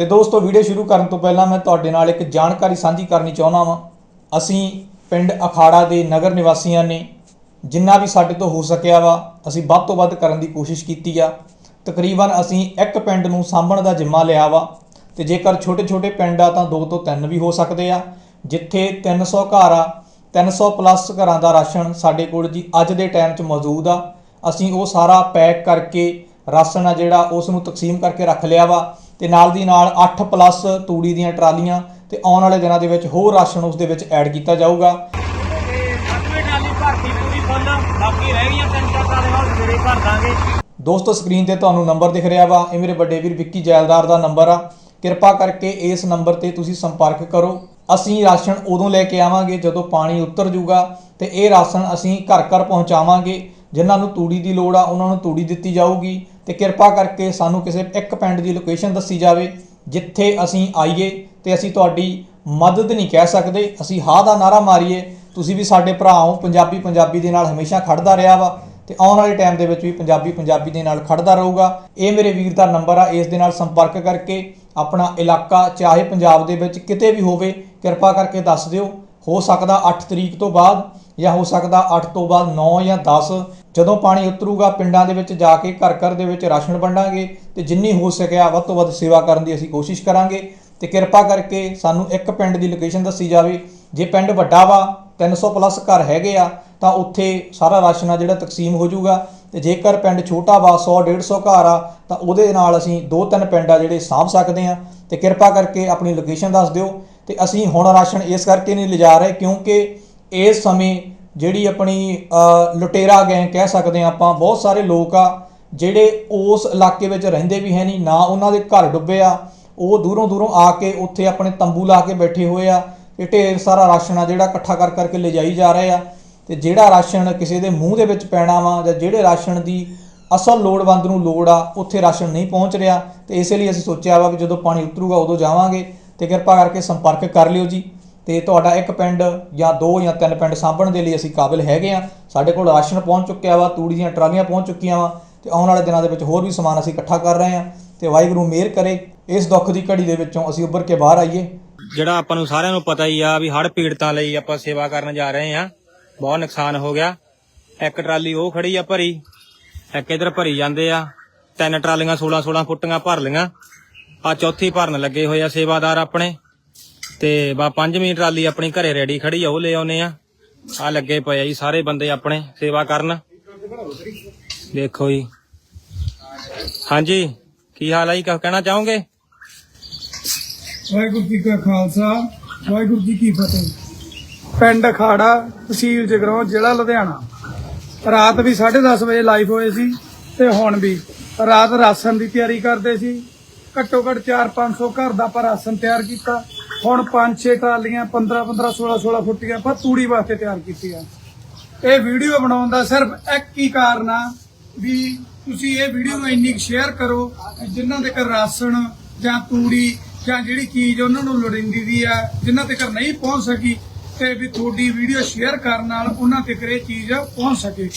ਤੇ ਦੋਸਤੋ ਵੀਡੀਓ ਸ਼ੁਰੂ ਕਰਨ ਤੋਂ ਪਹਿਲਾਂ ਮੈਂ ਤੁਹਾਡੇ ਨਾਲ ਇੱਕ ਜਾਣਕਾਰੀ ਸਾਂਝੀ ਕਰਨੀ ਚਾਹੁੰਦਾ ਵਾਂ। ਅਸੀਂ ਪਿੰਡ ਅਖਾੜਾ ਦੇ ਨਗਰ ਨਿਵਾਸੀਆਂ ਨੇ ਜਿੰਨਾ ਵੀ ਸਾਡੇ ਤੋਂ ਹੋ ਸਕਿਆ ਵਾ, ਅਸੀਂ ਵੱਧ ਤੋਂ ਵੱਧ ਕਰਨ ਦੀ ਕੋਸ਼ਿਸ਼ ਕੀਤੀ ਆ। ਤਕਰੀਬਨ ਅਸੀਂ ਇੱਕ ਪਿੰਡ ਨੂੰ ਸਾਂਭਣ ਦਾ ਜ਼ਿੰਮਾ ਲਿਆ ਵਾ ਤੇ ਜੇਕਰ ਛੋਟੇ-ਛੋਟੇ ਪਿੰਡ ਆ ਤਾਂ ਦੋ ਤੋਂ ਤਿੰਨ ਵੀ ਹੋ ਸਕਦੇ ਆ, ਜਿੱਥੇ 300 ਘਰ ਆ 300 ਪਲੱਸ ਘਰਾਂ ਦਾ ਰਾਸ਼ਨ ਸਾਡੇ ਕੋਲ ਜੀ ਅੱਜ ਦੇ ਟਾਈਮ 'ਚ ਮੌਜੂਦ ਆ। ਅਸੀਂ ਉਹ ਸਾਰਾ ਪੈਕ ਕਰਕੇ ਰਾਸ਼ਨ ਆ ਜਿਹੜਾ ਉਸ ਨੂੰ ਤਕਸੀਮ ਕਰਕੇ ਰੱਖ ਲਿਆ ਵਾ। ਤੇ ਨਾਲ ਦੀ ਨਾਲ 8 ਪਲੱਸ ਤੂੜੀ ਦੀਆਂ ਟਰਾਲੀਆਂ ਤੇ ਆਉਣ ਵਾਲੇ ਦਿਨਾਂ ਦੇ ਵਿੱਚ ਹੋਰ ਰਾਸ਼ਨ ਉਸ ਦੇ ਵਿੱਚ ਐਡ ਕੀਤਾ ਜਾਊਗਾ। ਦੋਸਤੋ ਸਕਰੀਨ ਤੇ ਤੁਹਾਨੂੰ ਨੰਬਰ ਦਿਖ ਰਿਹਾ ਵਾ। ਇਹ ਮੇਰੇ ਵੱਡੇ ਵੀਰ ਵਿੱਕੀ ਜੈਲਦਾਰ ਦਾ ਨੰਬਰ ਆ। ਕਿਰਪਾ ਕਰਕੇ ਇਸ ਨੰਬਰ ਤੇ ਤੁਸੀਂ ਸੰਪਰਕ ਕਰੋ। ਅਸੀਂ ਰਾਸ਼ਨ ਉਦੋਂ ਲੈ ਕੇ ਆਵਾਂਗੇ ਜਦੋਂ ਪਾਣੀ ਉਤਰ ਜੂਗਾ ਤੇ ਇਹ ਰਾਸ਼ਨ ਅਸੀਂ ਘਰ ਘਰ ਪਹੁੰਚਾਵਾਂਗੇ। ਜਿਨ੍ਹਾਂ ਨੂੰ ਤੂੜੀ ਦੀ ਲੋੜ ਆ, ਉਹਨਾਂ ਨੂੰ ਤੂੜੀ ਦਿੱਤੀ ਜਾਊਗੀ। ਤੇ ਕਿਰਪਾ ਕਰਕੇ ਸਾਨੂੰ ਕਿਸੇ ਇੱਕ ਪਿੰਡ ਦੀ ਲੋਕੇਸ਼ਨ ਦੱਸੀ ਜਾਵੇ, ਜਿੱਥੇ ਅਸੀਂ ਆਈਏ ਤੇ ਅਸੀਂ ਤੁਹਾਡੀ ਮਦਦ ਨਹੀਂ ਕਹਿ ਸਕਦੇ, ਅਸੀਂ ਹਾਂ ਦਾ ਨਾਰਾ ਮਾਰੀਏ, ਤੁਸੀਂ ਵੀ ਸਾਡੇ ਭਰਾ ਹੋ, ਪੰਜਾਬੀ ਪੰਜਾਬੀ ਦੇ ਨਾਲ ਹਮੇਸ਼ਾ ਖੜਦਾ ਰਿਹਾ ਵਾ, ਤੇ ਆਉਣ ਵਾਲੇ ਟਾਈਮ ਦੇ ਵਿੱਚ ਵੀ ਪੰਜਾਬੀ ਪੰਜਾਬੀ ਦੇ ਨਾਲ ਖੜਦਾ ਰਹੂਗਾ। ਇਹ ਮੇਰੇ ਵੀਰ ਦਾ ਨੰਬਰ ਆ, ਇਸ ਦੇ ਨਾਲ ਸੰਪਰਕ ਕਰਕੇ ਆਪਣਾ ਇਲਾਕਾ, ਚਾਹੇ ਪੰਜਾਬ ਦੇ ਵਿੱਚ ਕਿਤੇ ਵੀ ਹੋਵੇ, ਕਿਰਪਾ ਕਰਕੇ ਦੱਸ ਦਿਓ। ਹੋ ਸਕਦਾ 8 ਤਰੀਕ ਤੋਂ ਬਾਅਦ ਜਾਂ ਹੋ ਸਕਦਾ 8 ਤੋਂ ਬਾਅਦ 9 ਜਾਂ 10 ਜਦੋਂ ਪਾਣੀ ਉਤਰੂਗਾ, ਪਿੰਡਾਂ ਦੇ ਵਿੱਚ ਜਾ ਕੇ ਘਰ ਘਰ ਦੇ ਵਿੱਚ ਰਾਸ਼ਨ ਵੰਡਾਂਗੇ ਤੇ ਜਿੰਨੀ ਹੋ ਸਕਿਆ ਵੱਧ ਤੋਂ ਵੱਧ ਸੇਵਾ ਕਰਨ ਦੀ ਅਸੀਂ ਕੋਸ਼ਿਸ਼ ਕਰਾਂਗੇ। ਤੇ ਕਿਰਪਾ ਕਰਕੇ ਸਾਨੂੰ ਇੱਕ ਪਿੰਡ ਦੀ ਲੋਕੇਸ਼ਨ ਦੱਸੀ ਜਾਵੇ। ਜੇ ਪਿੰਡ ਵੱਡਾ ਵਾ 300 ਪਲੱਸ ਘਰ ਹੈਗੇ ਆ, ਤਾਂ ਉੱਥੇ ਸਾਰਾ ਰਾਸ਼ਨ ਆ ਜਿਹੜਾ ਤਕਸੀਮ ਹੋ ਜਾਊਗਾ। ਤੇ ਜੇਕਰ ਪਿੰਡ ਛੋਟਾ ਵਾ 100 150 ਘਰ ਆ, ਤਾਂ ਉਹਦੇ ਨਾਲ ਅਸੀਂ ਦੋ ਤਿੰਨ ਪਿੰਡ ਆ ਜਿਹੜੇ ਸਾਂਭ ਸਕਦੇ ਆ। ਤੇ ਕਿਰਪਾ ਕਰਕੇ ਆਪਣੀ ਲੋਕੇਸ਼ਨ ਦੱਸ ਦਿਓ। ਤੇ ਅਸੀਂ ਹੁਣ ਰਾਸ਼ਨ ਇਸ ਕਰਕੇ ਨਹੀਂ ਲਿਜਾ ਰਹੇ ਕਿਉਂਕਿ ਇਸ ਸਮੇਂ ਜਿਹੜੀ ਆਪਣੀ ਲੁਟੇਰਾ ਗੈਂਗ ਕਹਿ ਸਕਦੇ ਆ ਆਪਾਂ, ਬਹੁਤ ਸਾਰੇ ਲੋਕ ਆ, ਜਿਹੜੇ ਉਸ ਇਲਾਕੇ ਵਿੱਚ ਰਹਿੰਦੇ ਵੀ ਹੈ ਨਹੀਂ, ਨਾ ਉਹਨਾਂ ਦੇ ਘਰ ਡੁੱਬੇ ਆ, ਉਹ ਦੂਰੋਂ ਦੂਰੋਂ ਆ ਕੇ ਉੱਥੇ ਆਪਣੇ ਤੰਬੂ ਲਾ ਕੇ ਬੈਠੇ ਹੋਏ ਆ ਇਹ ਢੇਰ ਸਾਰਾ ਰਾਸ਼ਨ ਆ ਜਿਹੜਾ ਇਕੱਠਾ ਕਰ ਕਰਕੇ ਲਿਜਾਈ ਜਾ ਰਹੇ ਆ ਤੇ ਜਿਹੜਾ ਰਾਸ਼ਨ ਕਿਸੇ ਦੇ ਮੂੰਹ ਦੇ ਵਿੱਚ ਪੈਣਾ ਵਾ ਜਾਂ ਜਿਹੜੇ ਰਾਸ਼ਨ ਦੀ ਅਸਲ ਲੋੜਵੰਦ ਨੂੰ ਲੋੜ ਆ, ਉੱਥੇ ਰਾਸ਼ਨ ਨਹੀਂ ਪਹੁੰਚ ਰਿਹਾ ਤੇ ਇਸੇ ਲਈ ਅਸੀਂ ਸੋਚਿਆ ਵਾ ਵੀ ਜਦੋਂ ਪਾਣੀ ਉਤਰੂਗਾ ਉਦੋਂ ਜਾਵਾਂਗੇ ਤੇ ਕਿਰਪਾ ਕਰਕੇ ਸੰਪਰਕ ਕਰ ਲਿਓ ਜੀ। ਤੇ ਤੁਹਾਡਾ ਇੱਕ ਪਿੰਡ ਜਾਂ ਦੋ ਜਾਂ ਤਿੰਨ ਪਿੰਡ ਸਾਂਭਣ ਦੇ ਲਈ ਅਸੀਂ ਕਾਬਿਲ ਹੈਗੇ ਆ ਸਾਡੇ ਕੋਲ ਰਾਸ਼ਨ ਪਹੁੰਚ ਚੁੱਕਿਆ ਵਾ, ਤੂੜੀ ਦੀਆਂ ਟਰਾਲੀਆਂ ਪਹੁੰਚ ਚੁੱਕੀਆਂ ਵਾ ਤੇ ਆਉਣ ਵਾਲੇ ਦਿਨਾਂ ਦੇ ਵਿੱਚ ਹੋਰ ਵੀ ਸਮਾਨ ਅਸੀਂ ਇਕੱਠਾ ਕਰ ਰਹੇ ਆ ਤੇ ਵਾਹਿਗੁਰੂ ਮਿਹਰ ਕਰੇ। ਇਸ ਦੁੱਖ ਦੀ ਘੜੀ ਦੇ ਵਿੱਚੋਂ ਅਸੀਂ ਉੱਭਰ ਕੇ ਬਾਹਰ ਆਈਏ। ਜਿਹੜਾ ਆਪਾਂ ਨੂੰ ਸਾਰਿਆਂ ਨੂੰ ਪਤਾ ਹੀ ਆ ਵੀ ਹੜ ਪੀੜਤਾਂ ਲਈ ਆਪਾਂ ਸੇਵਾ ਕਰਨ ਜਾ ਰਹੇ ਆ ਬਹੁਤ ਨੁਕਸਾਨ ਹੋ ਗਿਆ। ਇੱਕ ਟਰਾਲੀ ਉਹ ਖੜੀ ਆ ਭਰੀ, ਇੱਕ ਇਧਰ ਭਰੀ ਜਾਂਦੇ ਆ। ਤਿੰਨ ਟਰਾਲੀਆਂ 16 16 ਫੁੱਟੀਆਂ ਭਰ ਲੀਆਂ ਆ ਚੌਥੀ ਭਰਨ ਲੱਗੇ ਹੋਏ ਆ ਸੇਵਾਦਾਰ ਆਪਣੇ। ਤੇ ਬਾ ਪੰਜਵੀਂ ਟਰਾਲੀ ਆਪਣੀ ਘਰੇ ਰੈਡੀ ਖੜੀ ਆ, ਉਹ ਲੈ ਆਉਨੇ ਆ। ਆ ਲੱਗੇ ਪਏ ਆ ਜੀ ਸਾਰੇ ਬੰਦੇ ਆਪਣੇ, ਸੇਵਾ ਕਰਨ। ਦੇਖੋ ਜੀ। ਹਾਂਜੀ, ਕੀ ਹਾਲ ਆ ਜੀ? ਕਹਿਣਾ ਚਾਹੋਗੇ? ਵਾਹਿਗੁਰੂ ਜੀ ਕਾ ਖਾਲਸਾ, ਵਾਹਿਗੁਰੂ ਜੀ ਕੀ ਫਤਿਹ। ਪਿੰਡ ਅਖਾੜਾ, ਤਹਿਸੀਲ ਜਗਰਾਉਂ ਜ਼ਿਲ੍ਹਾ ਲੁਧਿਆਣਾ। ਰਾਤ ਵੀ 10:30 ਵਜੇ ਲਾਈਵ ਹੋਏ ਸੀ ਤੇ ਹੁਣ ਵੀ। ਰਾਤ ਰਾਸ਼ਨ ਦੀ ਤਿਆਰੀ ਕਰਦੇ ਸੀ। ਘੱਟੋ ਘੱਟ 4-500 ਘਰ ਦਾ ਆਪਾਂ ਰਾਸ਼ਨ ਤਿਆਰ ਕੀਤਾ। ਹੁਣ 5-6 ਟਰਾਲੀਆਂ 15-15 16-16 ਫੁੱਟੀਆਂ ਆਪਾਂ ਤੂੜੀ ਵਾਸਤੇ ਤਿਆਰ ਕੀਤੀਆਂ। ਇਹ ਵੀਡੀਓ ਬਣਾਉਣ ਦਾ ਸਿਰਫ ਇੱਕ ਹੀ ਕਾਰਨ ਆ ਵੀ ਤੁਸੀਂ ਇਹ ਵੀਡੀਓ ਨੂੰ ਇੰਨੀ ਸ਼ੇਅਰ ਕਰੋ ਕਿ ਜਿਨ੍ਹਾਂ ਦੇ ਘਰ ਰਾਸ਼ਨ ਜਾਂ ਤੂੜੀ ਜਾਂ ਜਿਹੜੀ ਚੀਜ਼ ਉਹਨਾਂ ਨੂੰ ਲੋੜੀਂਦੀ ਦੀ ਆ, ਜਿਨ੍ਹਾਂ ਤੱਕ ਨਹੀਂ ਪਹੁੰਚ ਸਕੀ ਤੇ ਵੀ ਤੁਹਾਡੀ ਵੀਡੀਓ ਸ਼ੇਅਰ ਕਰਨ ਨਾਲ ਉਹਨਾਂ ਤੱਕ ਇਹ ਚੀਜ਼ ਪਹੁੰਚ ਸਕੇ।